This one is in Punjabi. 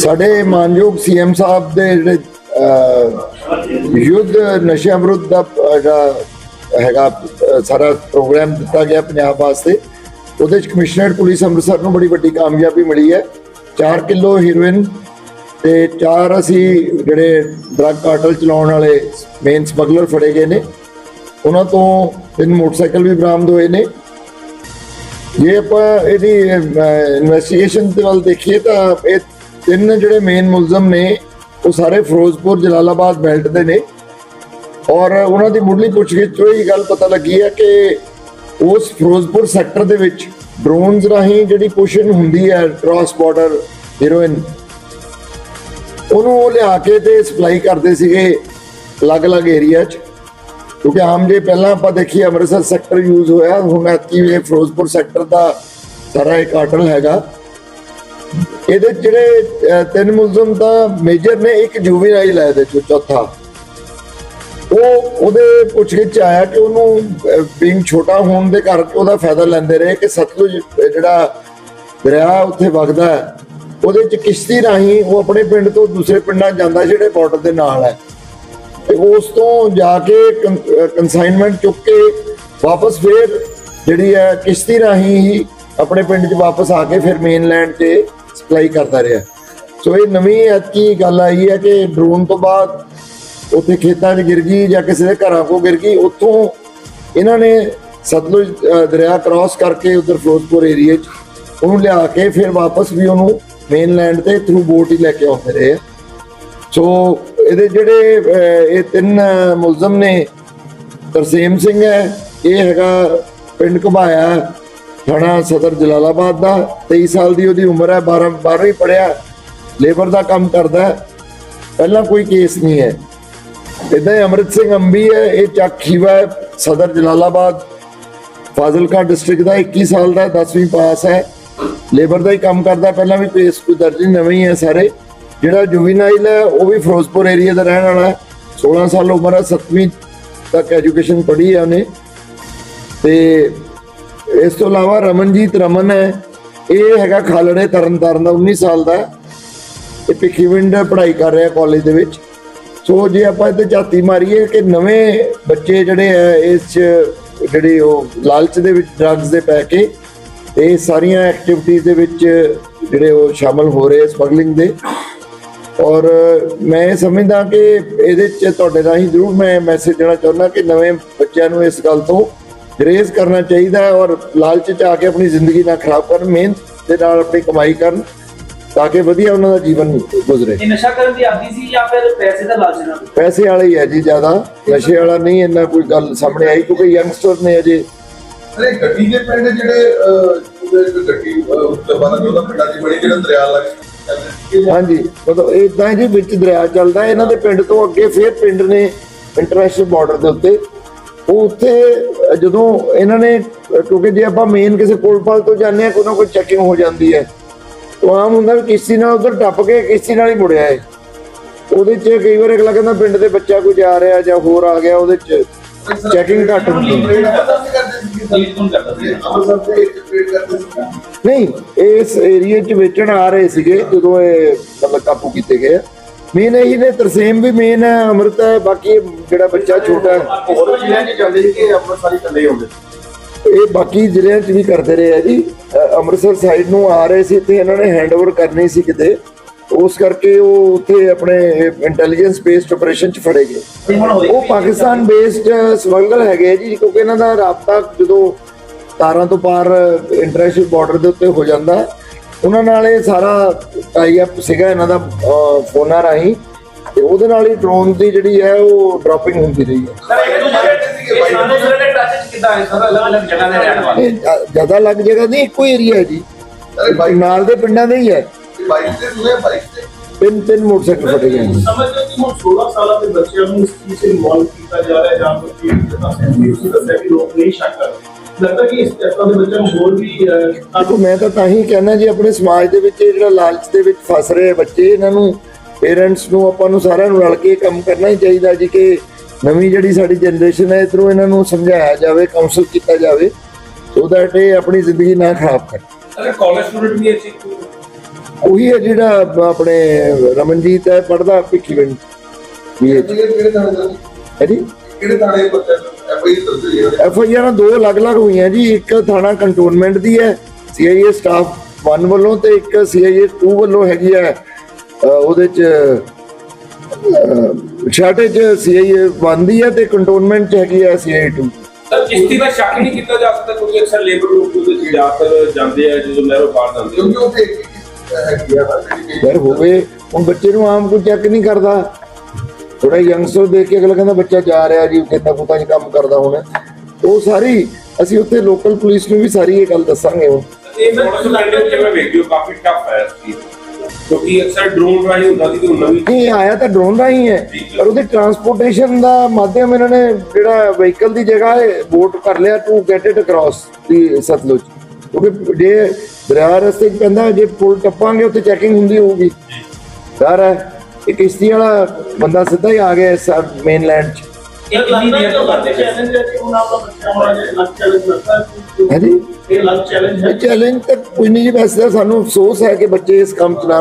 ਸਾਡੇ ਮਾਨਯੋਗ ਸੀਐਮ ਸਾਹਿਬ ਦੇ ਜਿਹੜੇ ਯੁੱਧ ਨਸ਼ਿਆਂ ਵਿਰੁੱਧ ਦਾ ਜਿਹੜਾ ਹੈਗਾ ਸਾਰਾ ਪ੍ਰੋਗਰਾਮ ਦਿੱਤਾ ਗਿਆ ਪੰਜਾਬ ਵਾਸਤੇ। ਉਹਦੇ ਚ ਕਮਿਸ਼ਨਰ ਪੁਲਿਸ ਅੰਮ੍ਰਿਤਸਰ ਨੂੰ ਬੜੀ ਵੱਡੀ ਕਾਮਯਾਬੀ ਮਿਲੀ ਹੈ। 4 ਕਿਲੋ ਹੀਰੋਇਨ ਤੇ ਚਾਰ ਅਸੀਂ ਜਿਹੜੇ ਡਰੱਗ ਕਾਰਟਲ ਚਲਾਉਣ ਵਾਲੇ ਮੇਨ ਸਮਗਲਰ ਫੜੇ ਗਏ ਨੇ। ਉਹਨਾਂ ਤੋਂ ਤਿੰਨ ਮੋਟਰਸਾਈਕਲ ਵੀ ਬਰਾਮਦ ਹੋਏ ਨੇ। ਜੇ ਆਪਾਂ ਇਹਦੀ ਇਨਵੈਸਟੀਗੇਸ਼ਨ ਦੇ ਵੱਲ ਦੇਖੀਏ ਤਾਂ ਇਹ ਤਿੰਨ ਜਿਹੜੇ ਮੇਨ ਮੁਲਜ਼ਮ ਨੇ, ਉਹ ਸਾਰੇ ਫਿਰੋਜ਼ਪੁਰ, ਜਲਾਲਾਬਾਦ ਬੈਲਟ ਦੇ ਨੇ। ਔਰ ਉਹਨਾਂ ਦੀ ਮੁੱਢਲੀ ਪੁੱਛਗਿੱਛ ਤੋਂ ਇਹ ਗੱਲ ਪਤਾ ਲੱਗੀ ਹੈ ਕਿ ਉਸ ਫਿਰੋਜ਼ਪੁਰ ਸੈਕਟਰ ਦੇ ਵਿੱਚ ਡਰੋਨਸ ਰਾਹੀਂ ਜਿਹੜੀ ਪੁਸ਼ਨ ਹੁੰਦੀ ਹੈ ਕ੍ਰਾਸ ਬਾਰਡਰ ਹੀਰੋਇਨ ਉਹਨੂੰ ਉਹ ਲਿਆ ਕੇ ਤੇ ਸਪਲਾਈ ਕਰਦੇ ਸੀਗੇ ਅਲੱਗ-ਅਲੱਗ ਏਰੀਆ 'ਚ। ਕਿਉਂਕਿ ਆਮ ਜੇ ਪਹਿਲਾਂ ਆਪਾਂ ਦੇਖੀਏ, ਅੰਮ੍ਰਿਤਸਰ ਸੈਕਟਰ ਯੂਜ਼ ਹੋਇਆ, ਹੁਣ ਐਤਕੀ ਇਹ ਫਿਰੋਜ਼ਪੁਰ ਸੈਕਟਰ ਦਾ ਸਾਰਾ ਇਹ ਕਾਟਲ ਹੈਗਾ। ਇਹਦੇ ਜਿਹੜੇ ਤਿੰਨ ਮੁਲਜ਼ਮ ਤਾਂ ਮੇਜਰ ਨੇ, ਇੱਕ ਜੁਵੀਨਾਈਲ ਹੈ ਇਹਦੇ ਚੌਥਾ। ਉਹ ਉਹਦੇ ਪੁੱਛਗਿੱਛ 'ਚ ਆਇਆ ਕਿ ਉਹਨੂੰ ਬਿੰਗ ਛੋਟਾ ਹੋਣ ਦੇ ਕਰਕੇ ਉਹਦਾ ਫਾਇਦਾ ਲੈਂਦੇ ਰਹੇ ਕਿ ਸਤਲੁਜ ਜਿਹੜਾ ਦਰਿਆ ਉੱਥੇ ਵਗਦਾ ਹੈ, ਉਹਦੇ 'ਚ ਕਿਸ਼ਤੀ ਰਾਹੀਂ ਉਹ ਆਪਣੇ ਪਿੰਡ ਤੋਂ ਦੂਸਰੇ ਪਿੰਡਾਂ ਜਾਂਦਾ ਜਿਹੜੇ ਬਾਰਡਰ ਦੇ ਨਾਲ ਹੈ। ਤੇ ਉਸ ਤੋਂ ਜਾ ਕੇ ਕਨਸਾਈਨਮੈਂਟ ਚੁੱਕ ਕੇ ਵਾਪਸ ਫੇਰ ਜਿਹੜੀ ਹੈ ਕਿਸ਼ਤੀ ਰਾਹੀਂ ਹੀ ਆਪਣੇ ਪਿੰਡ 'ਚ ਵਾਪਸ ਆ ਕੇ ਫਿਰ ਮੇਨਲੈਂਡ ਤੇ ਸਪਲਾਈ ਕਰਦਾ ਰਿਹਾ ਸੋ ਇਹ ਨਵੀਂ ਐਤਕੀ ਗੱਲ ਆਈ ਹੈ ਕਿ ਡਰੋਨ ਤੋਂ ਬਾਅਦ ਉੱਥੇ ਖੇਤਾਂ 'ਚ ਗਿਰ ਗਈ ਜਾਂ ਕਿਸੇ ਦੇ ਘਰਾਂ ਕੋ ਗਿਰ ਗਈ, ਉੱਥੋਂ ਇਹਨਾਂ ਨੇ ਸਤਲੁਜ ਦਰਿਆ ਕ੍ਰਾਸ ਕਰਕੇ ਉਧਰ ਫਿਰੋਜ਼ਪੁਰ ਏਰੀਆ 'ਚ ਉਹਨੂੰ ਲਿਆ ਕੇ ਫਿਰ ਵਾਪਸ ਵੀ ਉਹਨੂੰ ਮੇਨਲੈਂਡ ਤੇ ਥਰੂ ਬੋਟ ਹੀ ਲੈ ਕੇ ਆਉਂਦੇ ਰਹੇ ਆ। ਸੋ ਇਹਦੇ ਜਿਹੜੇ ਇਹ ਤਿੰਨ ਮੁਲਜ਼ਮ ਨੇ, ਤਰਸੇਮ ਸਿੰਘ ਹੈ, ਇਹ ਹੈਗਾ ਪਿੰਡ ਘਬਾਇਆ ਥਾਣਾ ਸਦਰ ਜਲਾਲਾਬਾਦ ਦਾ 23 ਸਾਲ ਦੀ ਉਹਦੀ ਉਮਰ ਹੈ 12 12ਵੀਂ ਪੜਿਆ ਲੇਬਰ ਦਾ ਕੰਮ ਕਰਦਾ ਹੈ। ਪਹਿਲਾਂ ਕੋਈ ਕੇਸ ਨਹੀਂ ਹੈ। ਇਦਾਂ ਹੀ ਅਮਰਿਤ ਸਿੰਘ ਅੰਬੀ ਹੈ, ਇਹ ਚੱਕ ਖੀਵਾ ਸਦਰ ਜਲਾਲਾਬਾਦ। ਫਾਜ਼ਿਲਕਾ ਡਿਸਟ੍ਰਿਕਟ ਦਾ 21 ਸਾਲ ਦਾ 10ਵੀਂ ਪਾਸ ਹੈ। ਲੇਬਰ ਦਾ ਹੀ ਕੰਮ ਕਰਦਾ ਪਹਿਲਾਂ ਵੀ ਕੇਸ ਕੋਈ ਦਰਜ ਨਵੇਂ ਹੀ ਹੈ ਸਾਰੇ। ਜਿਹੜਾ ਜੁਵੀਨਾਈਲ ਹੈ, ਉਹ ਵੀ ਫਿਰੋਜ਼ਪੁਰ ਏਰੀਆ ਦਾ ਰਹਿਣ ਵਾਲਾ ਹੈ। 16 ਸਾਲ ਉਮਰ ਹੈ 7ਵੀਂ ਤੱਕ ਐਜੂਕੇਸ਼ਨ ਪੜ੍ਹੀ ਹੈ ਉਹਨੇ। ਤੇ ਇਸ ਤੋਂ ਇਲਾਵਾ ਰਮਨਜੀਤ ਰਮਨ ਹੈ। ਇਹ ਹੈਗਾ ਖਾਲੜੇ ਤਰਨਤਾਰਨ ਦਾ 19 ਸਾਲ ਦਾ ਹੈ। ਇਹ ਭਿੱਖੀਵਿੰਡ ਪੜ੍ਹਾਈ ਕਰ ਰਿਹਾ ਕਾਲਜ ਦੇ ਵਿੱਚ। ਸੋ ਜੇ ਆਪਾਂ ਇੱਥੇ ਝਾਤੀ ਮਾਰੀਏ ਕਿ ਨਵੇਂ ਬੱਚੇ ਜਿਹੜੇ ਆ ਇਸ 'ਚ ਜਿਹੜੇ ਉਹ ਲਾਲਚ ਦੇ ਵਿੱਚ ਡਰੱਗਸ ਦੇ ਪੈ ਕੇ ਇਹ ਸਾਰੀਆਂ ਐਕਟੀਵਿਟੀਜ਼ ਦੇ ਵਿੱਚ ਜਿਹੜੇ ਉਹ ਸ਼ਾਮਲ ਹੋ ਰਹੇ ਸਮਗਲਿੰਗ ਦੇ। ਔਰ ਮੈਂ ਇਹ ਸਮਝਦਾ ਕਿ ਇਹਦੇ 'ਚ ਤੁਹਾਡੇ ਰਾਹੀਂ ਜ਼ਰੂਰ ਮੈਂ ਮੈਸੇਜ ਦੇਣਾ ਚਾਹੁੰਦਾ ਕਿ ਨਵੇਂ ਬੱਚਿਆਂ ਨੂੰ ਇਸ ਗੱਲ ਤੋਂ ਗਰੇਜ਼ ਕਰਨਾ ਚਾਹੀਦਾ ਹੈ ਔਰ ਲਾਲਚ 'ਚ ਆ ਕੇ ਆਪਣੀ ਜ਼ਿੰਦਗੀ ਨਾ ਖਰਾਬ ਕਰਨ ਮਿਹਨਤ ਦੇ ਨਾਲ ਆਪਣੀ ਕਮਾਈ ਕਰਨ ਤਾਂ ਕਿ ਵਧੀਆ ਉਹਨਾਂ ਦਾ ਜੀਵਨ ਗੁਜ਼ਰੇ। ਇਹ ਨਸ਼ਾ ਕਰਨ ਦੀ ਆਦੀ ਸੀ ਜਾਂ ਫਿਰ ਪੈਸੇ ਦਾ ਲਾਲਚ ਨਾਲ? ਪੈਸੇ ਵਾਲਾ ਹੀ ਹੈ ਜੀ ਜ਼ਿਆਦਾ ਨਸ਼ੇ ਵਾਲਾ ਨਹੀਂ ਇੰਨਾ ਕੋਈ ਗੱਲ ਸਾਹਮਣੇ ਆਈ ਕਿਉਂਕਿ ਯੰਗਸਟਰ ਨੇ ਅਜੇ ਅਰੇ ਗੱਡੀ ਦੇ ਪਿੰਡ ਜਿਹੜੇ ਅਹ, ਉਹਦੇ ਇੱਕ ਗੱਡੀ ਬੰਦ ਉਹਦਾ ਪਿੰਡਾਂ ਦੀ ਬੜੀ ਜਿਹੜਾ ਦਰਿਆ ਲੱਗ ਹਾਂਜੀ ਮਤਲਬ ਇਦਾਂ ਜੀ ਵਿੱਚ ਦਰਿਆ ਚੱਲਦਾ ਇਹਨਾਂ ਦੇ ਪਿੰਡ ਤੋਂ ਅੱਗੇ ਫਿਰ ਪਿੰਡ ਨੇ ਇੰਟਰਨੈਸ਼ਨਲ ਬਾਰਡਰ ਦੇ ਉੱਤੇ ਉਹ ਉੱਥੇ, ਜਦੋਂ ਇਹਨਾਂ ਨੇ, ਕਿਉਂਕਿ ਜੇ ਆਪਾਂ ਮੇਨ ਕਿਸੇ ਪੁਲ ਤੋਂ ਜਾਂਦੇ ਆ ਕੋਈ ਨਾ ਕੋਈ ਚੈਕਿੰਗ ਹੋ ਜਾਂਦੀ ਹੈ। ਤਾਂ ਆਮ ਹੁੰਦਾ ਵੀ ਕਿਸ਼ਤੀ ਨਾਲ ਉਧਰ ਟੱਪ ਕੇ ਕਿਸ਼ਤੀ ਨਾਲ ਹੀ ਮੁੜਿਆ ਹੈ ਉਹਦੇ 'ਚ ਕਈ ਵਾਰ ਅਗਲਾ ਕਹਿੰਦਾ ਪਿੰਡ ਦੇ ਬੱਚਾ ਕੋਈ ਜਾ ਰਿਹਾ ਜਾਂ ਹੋਰ ਆ ਗਿਆ, ਉਹਦੇ 'ਚ ਚੈਕਿੰਗ ਘੱਟ ਹੁੰਦੀ ਨਹੀਂ, ਇਸ ਏਰੀਏ 'ਚ ਵੇਚਣ ਆ ਰਹੇ ਸੀਗੇ ਜਦੋਂ ਇਹ ਮਤਲਬ ਕਾਬੂ ਕੀਤੇ ਗਏ ਮੇਨ ਇਹੀ ਨੇ ਤਰਸੇਮ ਵੀ ਮੇਨ ਹੈ ਅਮਰਤ ਹੈ ਬਾਕੀ ਜਿਹੜਾ ਬੱਚਾ ਛੋਟਾ ਹੈ। ਹੋਰ ਜ਼ਿਲ੍ਹਿਆਂ 'ਚ ਚੱਲਦੇ ਸੀ ਕਿ ਅੰਮ੍ਰਿਤਸਰ ਹੀ ਇਕੱਲੇ ਹੁੰਦੇ ਇਹ ਬਾਕੀ ਜ਼ਿਲ੍ਹਿਆਂ 'ਚ ਵੀ ਕਰਦੇ ਰਹੇ ਆ ਜੀ। ਅੰਮ੍ਰਿਤਸਰ ਸਾਈਡ ਨੂੰ ਆ ਰਹੇ ਸੀ ਤੇ ਇਹਨਾਂ ਨੇ ਹੈਂਡਓਵਰ ਕਰਨੀ ਸੀ ਕਿਤੇ। ਉਸ ਕਰਕੇ ਉਹ ਉੱਥੇ ਆਪਣੇ ਇੰਟੈਲੀਜੈਂਸ ਬੇਸਡ ਆਪਰੇਸ਼ਨ 'ਚ ਫੜੇ ਗਏ। ਉਹ ਪਾਕਿਸਤਾਨ ਬੇਸਡ ਸਮਗਲਰ ਹੈਗੇ ਜੀ ਕਿਉਂਕਿ ਇਹਨਾਂ ਦਾ ਰਾਬਤਾ ਜਦੋਂ ਤਾਰਾਂ ਤੋਂ ਪਾਰ ਇੰਟਰਨੈਸ਼ਨਲ ਬਾਰਡਰ ਦੇ ਉੱਤੇ ਹੋ ਜਾਂਦਾ ਹੈ, ਉਹਨਾਂ ਨਾਲ ਇਹ ਸਾਰਾ ਟਾਈ ਅਪ ਸੀਗਾ ਇਹਨਾਂ ਦਾ ਫੋਨਾਂ ਰਾਹੀਂ। ਤੇ ਉਹਦੇ ਨਾਲ ਹੀ ਡਰੋਨ ਦੀ ਜਿਹੜੀ ਹੈ ਉਹ ਡ੍ਰੌਪਿੰਗ ਹੁੰਦੀ ਰਹੀ ਹੈ। ਸਰ ਇੱਕ ਦੂਜੇ ਇਹ ਸਾਰੇ ਜਿਹੜੇ ਦੇ ਟੱਚ ਚ ਕਿੱਦਾਂ ਹੈ ਸਰ ਅਲੱਗ ਅਲੱਗ ਜਗ੍ਹਾ ਦੇ ਰਹਿਣ ਵਾਲੇ। ਇਹ ਜ਼ਿਆਦਾ ਲੱਗ ਜਗ੍ਹਾ ਨਹੀਂ ਇੱਕੋ ਏਰੀਆ ਹੈ ਜੀ। ਨਾਲ ਦੇ ਪਿੰਡਾਂ ਦੇ ਹੀ ਹੈ। ਬਾਈਕ ਤੇ ਸੁਣੇ ਬਾਈਕ ਤੇ। ਤਿੰਨ ਤਿੰਨ ਮੋਟਰਸਾਈਕਲ ਫੜੇ ਗਏ ਨੇ। ਸਮਝਦੇ ਕਿ ਹੁਣ 16 ਸਾਲਾਂ ਦੇ ਬੱਚਿਆਂ ਨੂੰ ਇਸ ਚੀਜ਼ से ਇਨਵੋਲਵ ਕੀਤਾ ਜਾ ਰਿਹਾ ਹੈ ਜਾਂ ਫਿਰ ਕੀ ਜਿੱਦਾਂ ਸੈਂਸੀ ਉਸ ਦਾ ਸੈਂਸੀ ਲੋਕ ਨਹੀਂ ਸ਼ੱਕ ਕਰਦੇ। ਲੱਗਦਾ ਕਿ ਇਸ ਤਰ੍ਹਾਂ ਦੇ ਬੱਚਿਆਂ ਨੂੰ ਹੋਰ ਵੀ ਅਹ, ਦੇਖੋ ਮੈਂ ਤਾਂ ਤਾਂ ਹੀ ਕਹਿਣਾ ਜੀ ਆਪਣੇ ਸਮਾਜ ਦੇ ਵਿੱਚ ਇਹ ਜਿਹੜਾ ਲਾਲਚ ਦੇ ਵਿੱਚ ਫਸ ਰਹੇ ਬੱਚੇ ਇਹਨਾਂ ਨੂੰ ਪੇਰੈਂਟਸ ਨੂੰ ਆਪਾਂ ਨੂੰ ਸਾਰਿਆਂ ਨੂੰ ਰਲ ਕੇ ਕੰਮ ਕਰਨਾ ਹੀ ਚਾਹੀਦਾ ਜੀ ਕਿ ਨਵੀਂ ਜਿਹੜੀ ਸਾਡੀ ਜਨਰੇਸ਼ਨ ਹੈ ਇਧਰੋਂ ਇਹਨਾਂ ਨੂੰ ਸਮਝਾਇਆ ਜਾਵੇ ਕਾਉਂਸਲ ਕੀਤਾ ਜਾਵੇ ਸੋ ਦੈਟ ਇਹ ਆਪਣੀ ਜ਼ਿੰਦਗੀ ਨਾ ਖਰਾਬ ਕਰਨ ਅਗਰ ਕਾਲਜ ਸਟੂਡੈਂਟ ਵੀ ਇਹ ਚੀਜ਼ ਉਹੀ ਹੈ ਜਿਹੜਾ ਆਪਣੇ ਰਮਨਜੀਤ ਹੈ ਪੜਦਾ ਭਿੱਖੀਵਿੰਡ। ਵੀ ਇਹ ਕਿਹੜੇ ਥਾਣੇ ਦਾ ਹੈ ਜੀ। ਕਿਹੜੇ ਥਾਣੇ ਬੱਚਾ? ਐਫ ਆਈ ਆਰਾਂ ਦੋ ਅਲੱਗ-ਅਲੱਗ ਹੋਈਆਂ ਜੀ ਇੱਕ ਥਾਣਾ ਕੰਟੋਨਮੈਂਟ ਦੀ ਹੈ ਸੀਆਈਏ ਸਟਾਫ 1 ਵੱਲੋਂ ਤੇ ਇੱਕ ਸੀਆਈਏ 2 ਵੱਲੋਂ ਹੈਗੀ ਹੈ ਉਹਦੇ ਚ ਛਾਟੇ ਚ ਸੀਆਈਏ 1 ਦੀ ਹੈ ਤੇ ਕੰਟੋਨਮੈਂਟ ਚ ਹੈਗੀ ਹੈ ਸੀਆਈਏ 2 ਸਰ ਕਿਸ਼ਤੀ ਦਾ ਸ਼ੱਕ ਨਹੀਂ ਕੀਤਾ ਜਾ ਸਕਦਾ ਕਿਉਂਕਿ ਅਕਸਰ ਲੇਬਰ ਲੋਕ ਉਹਦੇ ਵਿੱਚ ਜ਼ਿਆਦਾਤਰ ਜਾਂਦੇ ਆ ਜਦੋਂ ਨਹਿਰੋਂ ਪਾਰ ਜਾਂਦੇ ਕਿਉਂਕਿ ਉੱਥੇ ਯਾਰ ਹੋਵੇ ਹੁਣ ਬੱਚੇ ਨੂੰ ਆਮ ਕੋਈ ਚੈੱਕ ਨਹੀਂ ਕਰਦਾ। ਥੋੜਾ ਯੰਗਸਟਰ ਦੇਖ ਕੇ ਅਗਲਾ ਕਹਿੰਦਾ ਬੱਚਾ ਜਾ ਰਿਹਾ ਜੀ ਕਿੰਨਾ ਕੁਤਾ ਚ ਕੰਮ ਕਰਦਾ ਹੁਣ। ਉਹ ਸਾਰੀ ਅਸੀਂ ਉੱਥੇ ਲੋਕਲ ਪੁਲਿਸ ਨੂੰ ਵੀ ਸਾਰੀ ਇਹ ਗੱਲ ਦੱਸਾਂਗੇ ਹੁਣ। ਇਹ ਸਰ ਸੁਪਰਡੈਂਟ ਜਿਵੇਂ ਵੇਖਦੇ ਹੋ ਕਾਫੀ ਟਫ ਹੈ ਇਸ ਚੀਜ਼। ਕਿਉਂਕਿ ਅਕਸਰ ਡਰੋਨ ਰਾਹੀਂ ਹੁੰਦਾ ਸੀ ਤੇ ਹੁਣ ਨਵੀਂ ਇਹ ਆਇਆ ਤਾਂ ਡਰੋਨ ਰਾਹੀਂ ਹੈ ਪਰ ਉਹਦੇ ਟਰਾਂਸਪੋਰਟੇਸ਼ਨ ਦਾ ਮਾਧਿਅਮ ਇਹਨਾਂ ਨੇ ਜਿਹੜਾ ਵਹੀਕਲ ਦੀ ਜਗ੍ਹਾ ਹੈ ਬੋਟ ਕਰ ਲਿਆ to get it across the Sutlej. ਕਿਉਂਕਿ ਜੇ ਦਰਿਆ ਰਸਤੇ ਪੈਂਦਾ ਜੇ ਪੁਲ ਟੱਪਾਂਗੇ ਉੱਥੇ ਚੈਕਿੰਗ ਹੁੰਦੀ ਹੋਊਗੀ। ਡਰ ਹੈ। ਇਹ ਕਿਸ਼ਤੀ ਵਾਲਾ ਬੰਦਾ ਸਿੱਧਾ ਹੀ ਆ ਗਿਆ ਇਸ ਮੇਨਲੈਂਡ 'ਚ। ਇਹ ਕਿੰਨੀ ਦੇਰ ਤੋਂ ਕਰਦੇ ਪਏ ਚੈਲੰਜ ਹੈ ਕਿ ਉਹਨਾਂ ਦਾ ਬੱਚਾ ਹੋਣਾ ਜੇ ਲੱਗ ਚੈਲੰਜ ਲੱਗਦਾ ਹੈ। ਹੈ ਜੀ ਇਹ ਲੱਗ ਚੈਲੰਜ ਹੈ। ਚੈਲੰਜ ਤਾਂ ਕੋਈ ਨਹੀਂ ਜੀ ਵੈਸੇ ਤਾਂ ਸਾਨੂੰ ਅਫਸੋਸ ਹੈ ਕਿ ਬੱਚੇ ਇਸ ਕੰਮ 'ਚ ਨਾ